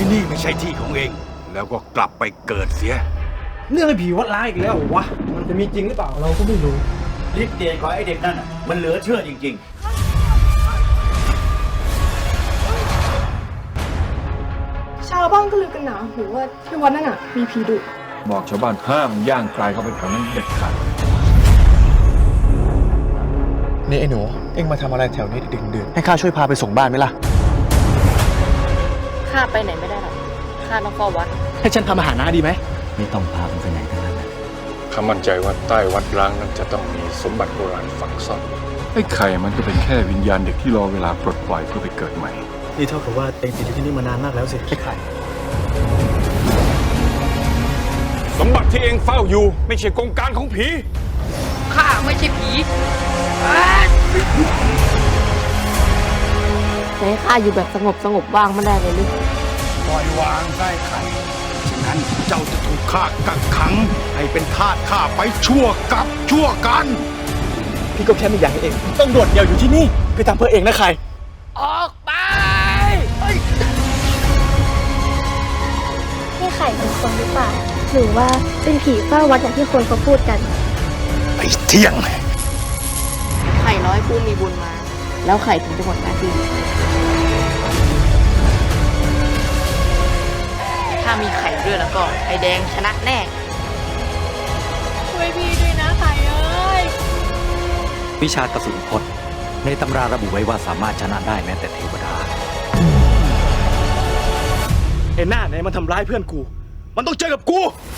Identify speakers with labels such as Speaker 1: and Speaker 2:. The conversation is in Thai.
Speaker 1: ที่นี่ไม่ใช่ที่ของเอง แล้วก็กลับไปเกิดเสีย
Speaker 2: เรื่องไอ้ผีวัดร้ายอีกแล้วเหรอวะ มันจะมีจริงหรือเปล่าเราก็ไม่รู้
Speaker 3: ฤทธิ์เดชของไอเด็กนั่นน่ะมันเหลือเชื่อจริงๆ
Speaker 4: ชาวบ้านก็ลือกันหนาหูว่าที่วัดนั่นน่ะมีผีดุ
Speaker 5: บอกชาวบ้านห้ามย่างกลายเข้าไปแถวนั้นเด็ดขาด
Speaker 6: นี่ไอ้หนู เอ็งมาทำอะไรแถวนี้ดึกดื่นให้ข้าช่วยพาไปส่งบ้านไหมล่ะ
Speaker 7: ข้าไปไหนไม่ได้หรอกข้าต้องเฝ้าวัด
Speaker 6: ให้ฉันพามาหาน้าดีไหม
Speaker 3: ไม่ต้องพามันไปไหนทั้งนั้นนะ
Speaker 5: ข้ามั่นใจว่าใต้วัดร้างนั้นจะต้องมีสมบัติโบราณฝังซ่อนไอ้ไข่มันก็เป็นแค่วิญญาณเด็กที่รอเวลาปลดปล่อยเพื่อไปเกิดใหม่
Speaker 6: นี่เท่ากับว่าเอ็งติดอยู่ที่นี่มานานมากแล้วสิไอ้ไข่
Speaker 5: สมบัติที่เองเฝ้าอยู่ ไม่ใช่กองการของผี
Speaker 7: ข้าไม่ใช่ผีแต่ให้ข้าอยู่แบบสงบสงบๆบ้างไม่ได้เลยหรือ
Speaker 1: ปล่อยวางได้ไข่ฉะนั้นเจ้าจะถูกข้ากักขัง ให้เป็นทาสข้าไปชั่วกับชั่วกัน
Speaker 6: พี่ก็แค่ไม่อยากให้เอ็งต้องโดดเดี่ยวอยู่ที่นี่พี่ทำเพื่อเองนะไข่
Speaker 7: ออกไป
Speaker 8: นี่ไข่เป็นคนหรือเปล่าหรือว่าเป็นผีเฝ้าวัดอย่างที่คนเขาพูดกัน
Speaker 1: ไอ้เที่ยง
Speaker 7: ไข่น้อยผู้มีบุญมา แล้วไข่ถึงจะหมดหน้าที่ ถ้ามีไข่ด้วยแล้วก็ไข่แดงชนะแน่
Speaker 4: ช่วยพี่ด้วยนะไข่เอ้ย
Speaker 3: วิชากระสุนพดในตำราระบุไว้ว่าสามารถชนะได้แม้แต่เทวดา
Speaker 6: เห็นหน้าไหนมันทำร้ายเพื่อนกู มันต้องเจอกับกู
Speaker 1: ไ